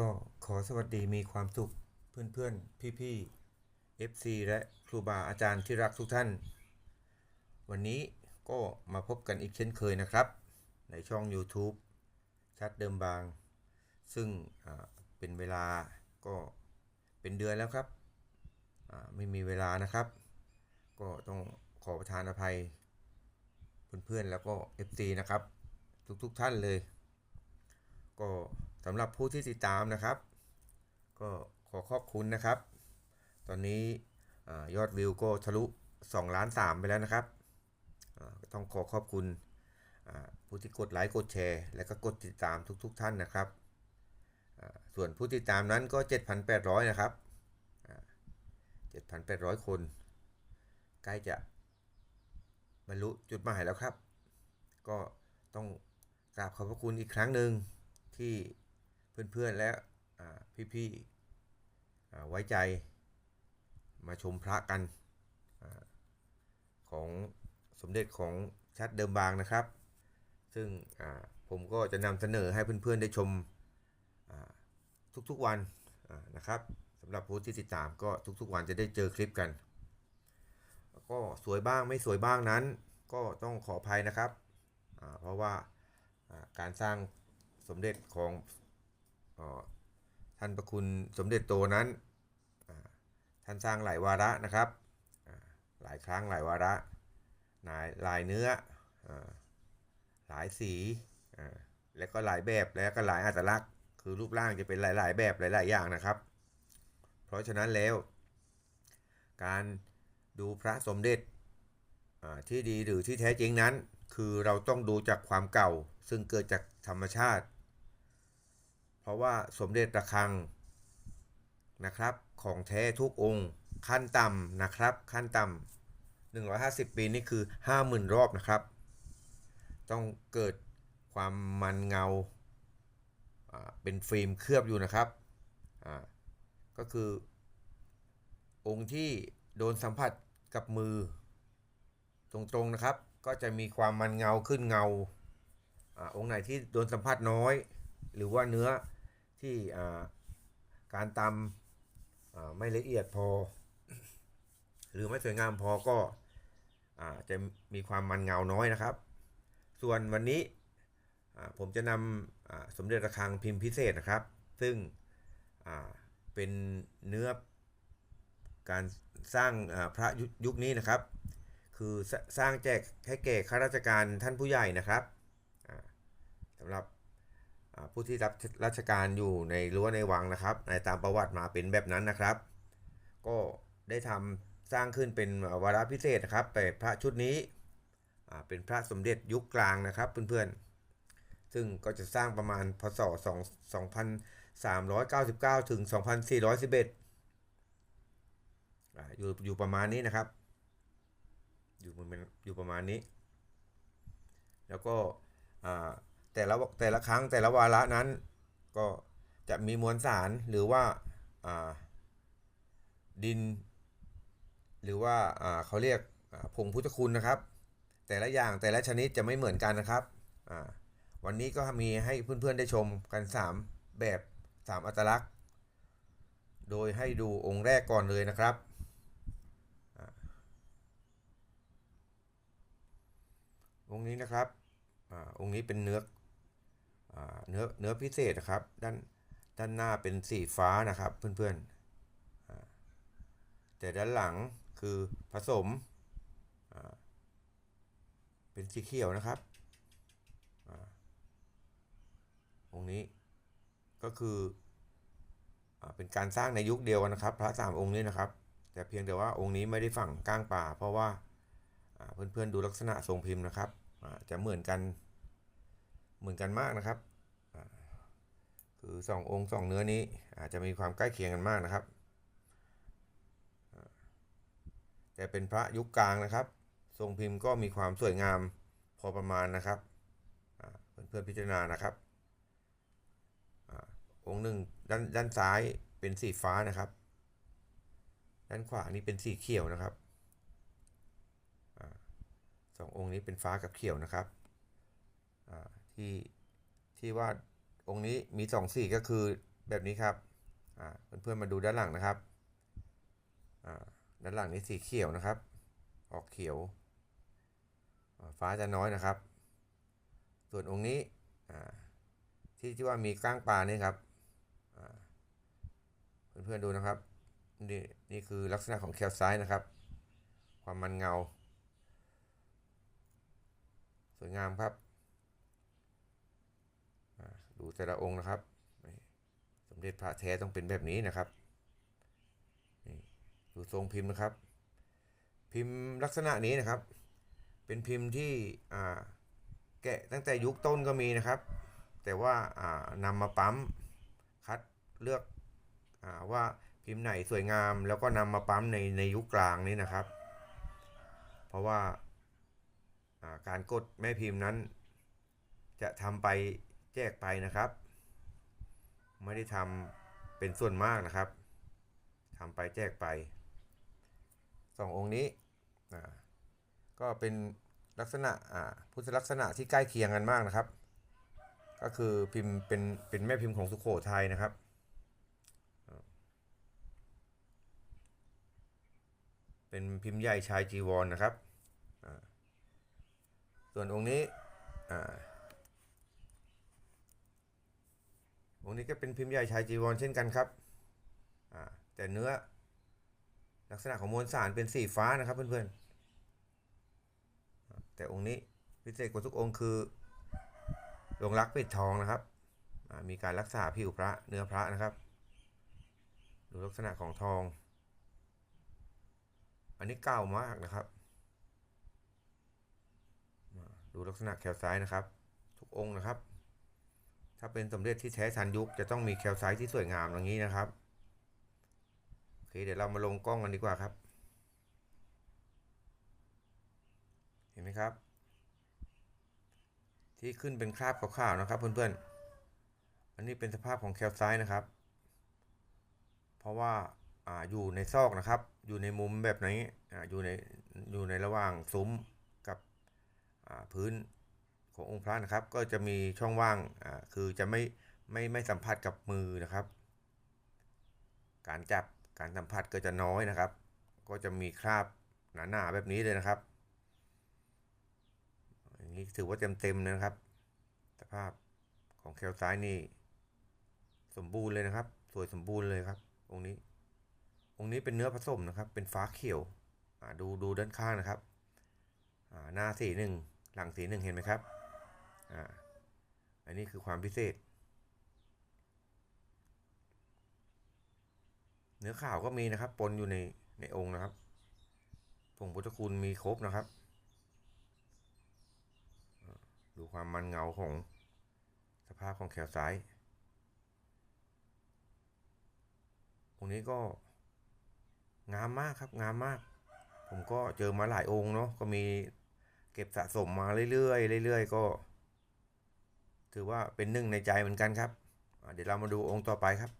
ก็ขอสวัสดีมีความสุขเพื่อนๆ พี่ๆ FC และครูบาอาจารย์ที่รักทุกท่าน วันนี้ก็มาพบกันอีกเช่นเคยนะครับ ในช่อง YouTube ชัดเดิมบาง ซึ่งอ่าเป็นเวลาก็เป็นเดือนแล้วครับอ่าไม่มีเวลานะครับ ก็ต้องขอประทานอภัย เพื่อนๆ แล้วก็ FC นะครับ ทุกๆท่านเลย ก็ สำหรับผู้ที่ติดตามนะครับ ก็ขอขอบคุณนะครับ ตอนนี้อยอดวิวก็ทะลุ2ล้าน3ไปแล้วนะครับ ต้องขอขอบคุณผู้ที่กดไลค์กดแชร์ และก็กดติดตามทุกๆทท่านนะครับ ส่วนผู้ติดตามนั้นก็ 7,800 นะครับ 7,800 คน ใกล้จะบรรลุจุดหมายแล้วครับ ก็ต้องกราบขอบพระคุณอีกครั้งหนึ่งที่ เพื่อนๆและพี่ๆไว้ใจมาชมพระกันอของสมเด็จของชัดเดิมบางนะครับ ซึ่งผมก็จะนำเสนอให้เพื่อนๆได้ชมทุกๆวันนะครับสำหรับผู้ที่ติดตามก็ทุกๆวันจะได้เจอคลิปกันก็สวยบ้างไม่สวยบ้างนั้น ก็ต้องขออภัยนะครับ เพราะว่าการสร้างสมเด็จของานประคุณสมเด็จโตนั้นท่านสร้างหลายวาระนะครับหลายครั้งหลายวาระหลายหลายเนื้ออหลายสีและก็หลายแบบและก็หลายอัตลักษณ์ คือรูปร่างจะเป็นหลาย ๆ แบบหลาย ๆ อย่างนะครับ เพราะฉะนั้นแล้ว การดูพระสมเด็จที่ดีหรือที่แท้จริงนั้น คือเราต้องดูจากความเก่าซึ่งเกิดจากธรรมชาติ เพราะว่าสมเด็จระฆังนะครับของแท้ทุกองค์ขั้นต่ำนะครับ ขั้นต่ำ150 ปีนี่คือ 50,000 รอบนะครับ ต้องเกิดความมันเงาเป็นฟิล์มเคลือบอยู่นะครับก็คือองค์ที่โดนสัมผัสกับมือ ตรงๆนะครับ ก็จะมีความมันเงาขึ้นเงาอาองค์ไหนที่โดนสัมผัสน้อย หรือว่าเนื้อ ที่การตำไม่ละเอียดพอ หรือไม่สวยงามพอก็จะมีความมันเงาน้อยนะครับ ส่วนวันนี้ผมจะนำสมเด็จระฆังพิมพ์พิเศษนะครับ ซึ่งเป็นเนื้อการสร้างพระยุคนี้นะครับ คือสร้างแจกให้แก่ข้าราชการท่านผู้ใหญ่นะครับสำหรับ ผู้ที่รับราชการอยู่ในรั้วในวังนะครับในตามประวัติมาเป็นแบบนั้นนะครับ ก็ได้ทำสร้างขึ้นเป็นวาระพิเศษนะครับแต่พระชุดนี้เป็นพระสมเด็จยุคกลางนะครับเพื่อนๆ ซึ่งก็จะสร้างประมาณพศ2 2399 ถึง 2411อยู่อยู่ประมาณนี้นะครับ อยู่ประมาณอยู่ประมาณนี้ แล้วก็ แต่ละแต่ละครั้งแต่ละวาระนั้น ก็จะมีมวลสารหรือว่าดิน หรือว่าเขาเรียกผงพุทธคุณนะครับ แต่ละอย่างแต่ละชนิดจะไม่เหมือนกันนะครับ วันนี้ก็มีให้เพื่อนๆได้ชมกัน 3 แบบ 3 อัตลักษณ์ โดยให้ดูองค์แรกก่อนเลยนะครับองค์นี้นะครับอองค์นี้เป็นเนื้อ เนื้อเนื้อพิเศษนะครับ ด้านด้านหน้าเป็นสีฟ้านะครับเพื่อนๆแต่ด้านหลังคือผสมเป็นสีเขียวนะครับองค์นี้ก็คืออเป็นการสร้างในยุคเดียวกันนะครับ พระสามองค์นี้นะครับ แต่เพียงแต่ว่าองค์นี้ไม่ได้ฝั่งก้างป่า เพราะว่าเพื่อนๆดูลักษณะทรงพิมพ์นะครับจะเหมือนกันเหมือนกันมากนะครับ คือสององค์สองเนื้อนี้อาจจะมีความใกล้เคียงกันมากนะครับ แต่เป็นพระยุคกลางนะครับ ทรงพิมพ์ก็มีความสวยงามพอประมาณนะครับเพื่อนๆพิจารณานะครับอองค์หนึ่งด้านด้านซ้ายเป็นสีฟ้านะครับ ด้านขวานี่เป็นสีเขียวนะครับสององค์นี้เป็นฟ้ากับเขียวนะครับที่ที่ว่า องค์นี้มีสองสีก็คือแบบนี้ครับอ่าเพื่อนๆมาดูด้านหลังนะครับด้านหลังนี้สีเขียวนะครับ ออกเขียว ฟ้าจะน้อยนะครับ ส่วนองค์นี้ที่ที่ว่ามีก้างปลานี่ครับอ่าเพื่อนๆดูนะครับนี่นี่คือลักษณะของแคลไซต์นะครับ ความมันเงา สวยงามครับ ดูแต่ละองค์นะครับ สมเด็จพระแท้ต้องเป็นแบบนี้นะครับดูทรงพิมพ์นะครับ พิมพ์ลักษณะนี้นะครับ เป็นพิมพ์ที่อ่าแกะตั้งแต่ยุคต้นก็มีนะครับ แต่ว่าอ่านำมาปั๊มคัดเลือกอาว่าพิมพ์ไหนสวยงาม แล้วก็นำมาปั๊มในในยุคกลางนี้นะครับ เพราะว่าอ่าการกดแม่พิมพ์นั้น จะทำไป แจกไปนะครับ ไม่ได้ทำเป็นส่วนมากนะครับทำไปแจกไปสององค์นี้อ่าก็เป็นลักษณะอ่าพุทธลักษณะที่ใกล้เคียงกันมากนะครับ ก็คือพิมพ์เป็นเป็นแม่พิมพ์ของสุโขทัยนะครับเป็นพิมพ์ใหญ่ชายจีวรนนะครับอ่าส่วนองค์นี้ องค์นี้ก็เป็นพิมพ์ใหญ่ชายจีวรเช่นกันครับอ่าแต่เนื้อลักษณะของมวลสารเป็นสีฟ้านะครับเพื่อนๆอ่าแต่องค์นี้พิเศษกว่าทุกองค์คือลงรักปิดทองนะครับอ่ามีการรักษาผิวพระเนื้อพระนะครับ ดูลักษณะของทอง อันนี้เก่ามากนะครับดูลักษณะแคลไซต์นะครับ ทุกองค์นะครับ ถ้าเป็นสมเด็จที่แท้ทันยุคจะต้องมีแคลไซต์ที่สวยงามอย่างนี้นะครับโอเคเดี๋ยวเรามาลงกล้องกันดีกว่าครับ เห็นไหมครับ ที่ขึ้นเป็นคราบขาวๆนะครับเพื่อนๆอันนี้เป็นสภาพของแคลไซต์นะครับ เพราะว่าอ่าอยู่ในซอกนะครับ อยู่ในมุมแบบนี้อ่าอยู่ในอยู่ในระหว่างซุ้มกับอ่าพื้น ขององค์พระนะครับ ก็จะมีช่องว่างอ่าคือจะไม่ไม่ไม่สัมผัสกับมือนะครับ การจับการสัมผัสก็จะน้อยนะครับ ก็จะมีคราบหนาๆแบบนี้เลยนะครับอันนี้ถือว่าเต็มๆนะครับ สภาพของแคลไซต์นี่สมบูรณ์เลยนะครับ สวยสมบูรณ์เลยครับ องค์นี้ องค์นี้เป็นเนื้อผสมนะครับ เป็นฟ้าเขียวอ่าดูดูด้านข้างนะครับอ่าหน้าสีหนึ่งหลังสีหนึ่งเห็นไหมครับ อ่าอันนี้คือความพิเศษ เนื้อข่าวก็มีนะครับ ปนอยู่ในในองค์นะครับผงพุทธคุณมีครบนะครับ ดูความมันเงาของสภาพของแขวซ้ายองนี้ก็งามมากครับงามมาก ผมก็เจอมาหลายองค์เนาะก็มีเก็บสะสมมาเรื่อยๆเรื่อยๆก็ ถือว่าเป็นหนึ่งในใจเหมือนกันครับ เดี๋ยวเรามาดูองค์ต่อไปครับ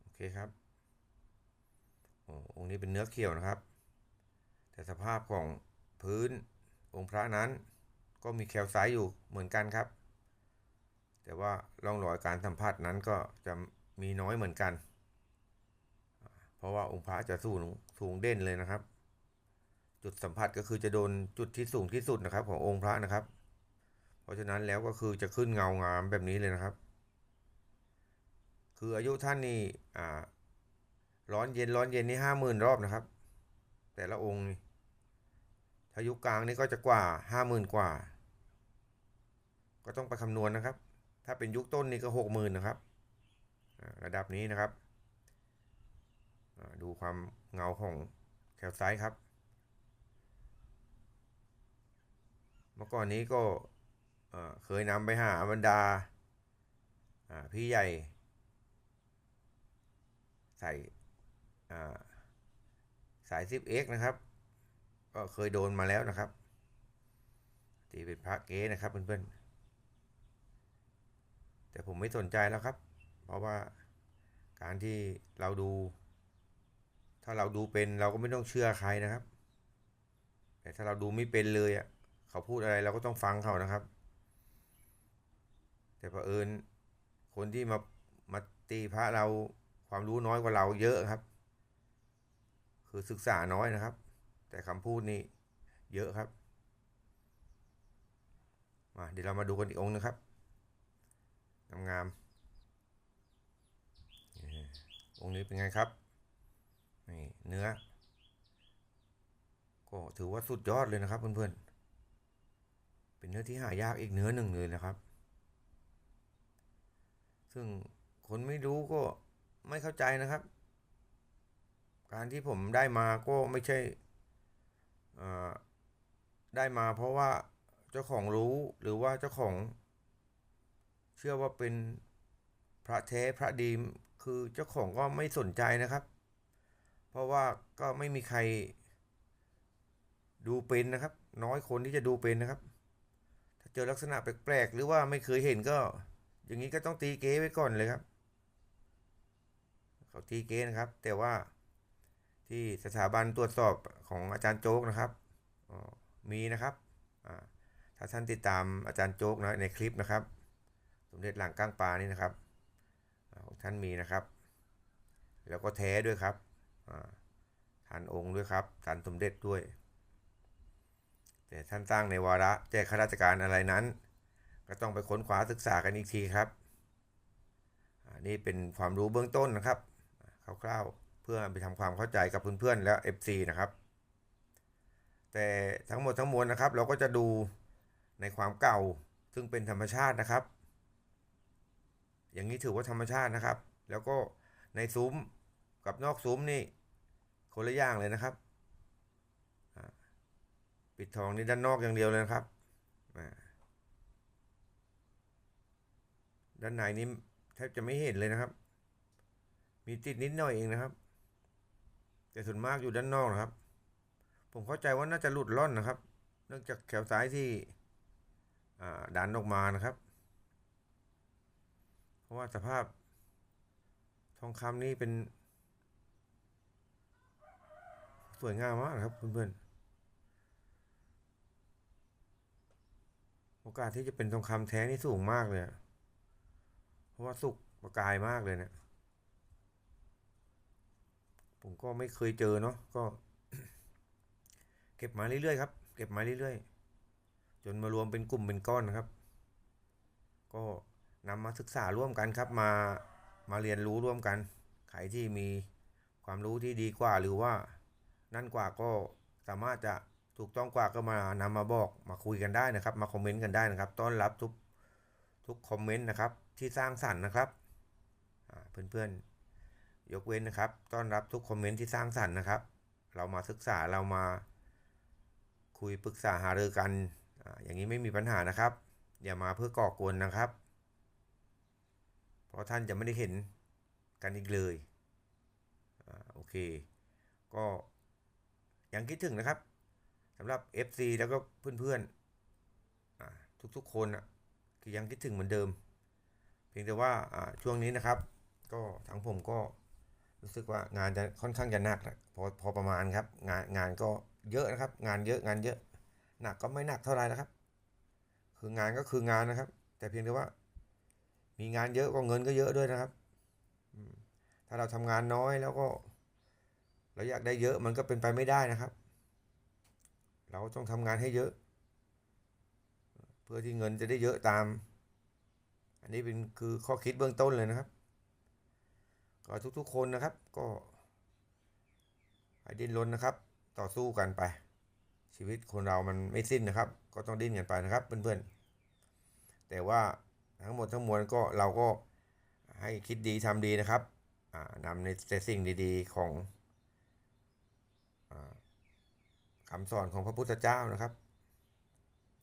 โอเคครับองค์นี้เป็นเนื้อเขียวนะครับ แต่สภาพของพื้นองค์พระนั้นก็มีแคลไซต์อยู่เหมือนกันครับ แต่ว่าร่องรอยการสัมผัสนั้นก็จะมีน้อยเหมือนกัน เพราะว่าองค์พระจะสูงสูงเด่นเลยนะครับ จุดสัมผัสก็คือจะโดนจุดที่สูงที่สุดนะครับขององค์พระนะครับ ราะฉะนั้นแล้วก็คือจะขึ้นเงางามแบบนี้เลยนะครับ คืออายุท่านนี่อ่าร้อนเย็นร้อนเย็นนี่ห้าหมื่นรอบนะครับ แต่ละองค์นี่ถ้ายุกลางนี่ก็จะกว่าห้าหมื่นกว่า ก็ต้องไปคำนวณนะครับ ถ้าเป็นยุคต้นนี่ก็หกหมื่นนะครับระดับนี้นะครับ ดูความเงาของแคลไซต์ครับ เมื่อก่อนนี้ก็ เคยนำไปหาบรรดาพี่ใหญ่ ใส่สาย 10x นะครับ ก็เคยโดนมาแล้วนะครับ ตีเป็นพระเก๊นะครับเพื่อนๆ แต่ผมไม่สนใจแล้วครับ เพราะว่าการที่เราดู ถ้าเราดูเป็นเราก็ไม่ต้องเชื่อใครนะครับ แต่ถ้าเราดูไม่เป็นเลยอะเขาพูดอะไรเราก็ต้องฟังเขานะครับ แต่เผอิญคนที่มามาตีพระเราความรู้น้อยกว่าเราเยอะครับ คือศึกษาน้อยนะครับ แต่คำพูดนี่เยอะครับมาเดี๋ยวเรามาดูกันอีกองนึงครับงามๆนี่องค์นี้เป็นไงครับนี่เนื้อ ก็ถือว่าสุดยอดเลยนะครับเพื่อนๆเป็นเนื้อที่หายากอีกเนื้อหนึ่งเลยนะครับ ซึ่งคนไม่รู้ก็ไม่เข้าใจนะครับ การที่ผมได้มาก็ไม่ใช่ได้มาเพราะว่าเจ้าของรู้หรือว่าเจ้าของ เชื่อว่าเป็นพระแท้พระดีคือเจ้าของก็ไม่สนใจนะครับ เพราะว่าก็ไม่มีใครดูเป็นนะครับ น้อยคนที่จะดูเป็นนะครับ ถ้าเจอลักษณะแปลกๆหรือว่าไม่เคยเห็นก็ อย่างนี้ก็ต้องตีเก๊ไว้ก่อนเลยครับ เขาตีเก๊นะครับ แต่ว่าที่สถาบันตรวจสอบของอาจารย์โจ๊กนะครับมีนะครับถ้าท่านติดตามอาจารย์โจ๊กนะในคลิปนะครับ สมเด็จหลังก้างปลานี่นะครับของท่านมีนะครับ แล้วก็แท้ด้วยครับอ่าทานองค์ด้วยครับทานสมเด็จด้วย แต่ท่านสร้างในวาระแจกข้าราชการอะไรนั้น ก็ต้องไปค้นคว้าศึกษากันอีกทีครับอ่านี่เป็นความรู้เบื้องต้นนะครับคร่าวๆเพื่อไปทำความเข้าใจกับเพื่อนๆและ FC นะครับ แต่ทั้งหมดทั้งมวลนะครับ เราก็จะดูในความเก่าซึ่งเป็นธรรมชาตินะครับ อย่างนี้ถือว่าธรรมชาตินะครับ แล้วก็ในซุ้มกับนอกซุ้มนี่คนละอย่างเลยนะครับ ปิดทองนี่ด้านนอกอย่างเดียวเลยนะครับอ่า ด้านในนี้แทบจะไม่เห็นเลยนะครับ มีติดนิดหน่อยเองนะครับ แต่ส่วนมากอยู่ด้านนอกนะครับ ผมเข้าใจว่าน่าจะหลุดล่อนนะครับ เนื่องจากแขวซ้ายที่ดันออกมานะครับ เพราะว่าสภาพทองคำนี่เป็น สวยงามมากนะครับเพื่อนๆ โอกาสที่จะเป็นทองคำแท้นี่สูงมากเลยอะ ราะว่าสุกประกายมากเลยเนะี่ยผมก็ไม่เคยเจอเนาะก็ เก็บมาเรื่อยๆครับ เก็บมาเรื่อยๆ จนมารวมเป็นกลุ่มเป็นก้อนนะครับ ก็นำมาศึกษาร่วมกันครับ มามาเรียนรู้ร่วมกันใครที่มีความรู้ที่ดีกว่าหรือว่านั่นกว่าก็สามารถจะถูกต้องกว่าก็มานำมาบอกมาคุยกันได้นะครับ มาคอมเมนต์กันได้นะครับ ต้อนรับทุกทุกคอมเมนต์นะครับ ที่สร้างสรรค์นะครับเพื่อนๆ ยกเว้นนะครับ ต้อนรับทุกคอมเมนต์ที่สร้างสรรค์นะครับ เรามาศึกษาเรามาคุยปรึกษาหารือกันออย่างนี้ไม่มีปัญหานะครับ อย่ามาเพื่อก่อกวนนะครับ เพราะท่านจะไม่ได้เห็นกันอีกเลยอโอเค ก็ยังคิดถึงนะครับสำหรับ FC แล้วก็เพื่อนๆทุกๆคนอะคือยังคิดถึงเหมือนเดิม พียงแต่ว่าช่วงนี้นะครับ ก็ทางผมก็รู้สึกว่างานจะค่อนข้างจะหนักพอพอประมาณครับ งานงานก็เยอะนะครับ งานเยอะงานเยอะหนักก็ไม่หนักเท่าไหร่นะครับ คืองานก็คืองานนะครับ แต่เพียงแต่ว่า มีงานเยอะก็เงินก็เยอะด้วยนะครับถ้าเราทำงานน้อยแล้วก็ เราอยากได้เยอะมันก็เป็นไปไม่ได้นะครับ เราต้องทำงานให้เยอะ เพื่อที่เงินจะได้เยอะตาม อันนี้เป็นคือข้อคิดเบื้องต้นเลยนะครับ ก็ทุกๆคนนะครับ ก็ให้ดิ้นรนนะครับ ต่อสู้กันไป ชีวิตคนเรามันไม่สิ้นนะครับ ก็ต้องดิ้นกันไปนะครับเพื่อนๆ แต่ว่าทั้งหมดทั้งมวลก็เราก็ให้คิดดีทำดีนะครับอ่านำในแต่สิ่งดีๆของอคำสอนของพระพุทธเจ้านะครับ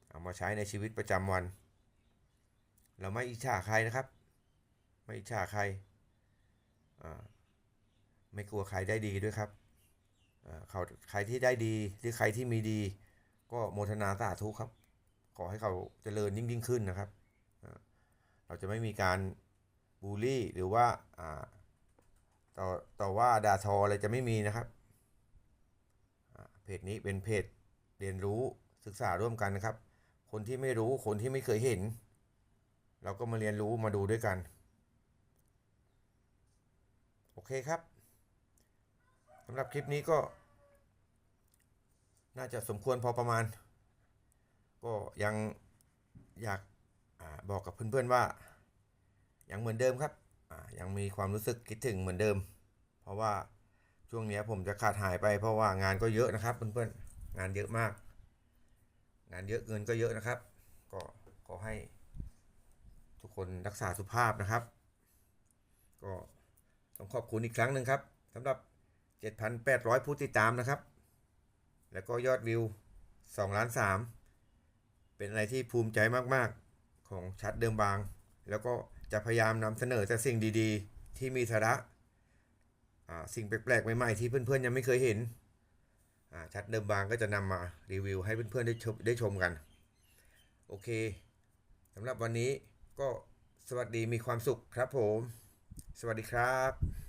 เอามาใช้ในชีวิตประจำวัน เราไม่อิจฉาใครนะครับ ไม่อิจฉาใครอ่าไม่กลัวใครได้ดีด้วยครับอ่าเขาใครที่ได้ดีหรือใครที่มีดี ก็โมทนาสาธุครับ ขอให้เขาเจริญยิ่งยิ่งขึ้นนะครับ เราจะไม่มีการบูลลี่หรือว่าต่อต่อว่าด่าทออะไรจะไม่มีนะครับเพจนี้เป็นเพจเรียนรู้ศึกษาร่วมกันนะครับ คนที่ไม่รู้คนที่ไม่เคยเห็น เราก็มาเรียนรู้มาดูด้วยกัน โอเคครับสำหรับคลิปนี้ก็ น่าจะสมควรพอประมาณ ก็ยังอยากอาบอกกับเพื่อนๆว่า ยังเหมือนเดิมครับยังมีความรู้สึกคิดถึงเหมือนเดิม เพราะว่าช่วงนี้ผมจะขาดหายไปเพราะว่างานก็เยอะนะครับ เพื่อนๆงานเยอะมาก งานเยอะเงินก็เยอะนะครับ ก็ขอให้ ทุกคนรักษาสุขภาพนะครับ ก็ต้องขอบคุณอีกครั้งหนึ่งครับสำหรับ 7,800 ผู้ติดตามนะครับ แล้วก็ยอดวิว2ล้าน3เป็นอะไรที่ภูมิใจมากๆของชัดเดิมบาง แล้วก็จะพยายามนำเสนอแต่สิ่งดีๆ ที่มีสาระอ่าสิ่งแปลกๆใหม่ๆที่เพื่อนๆยังไม่เคยเห็นอ่าชัดเดิมบางก็จะนำมารีวิวให้เพื่อนๆได้ชมได้ชมกัน โอเคสำหรับวันนี้ ก็สวัสดีมีความสุขครับผม สวัสดีครับ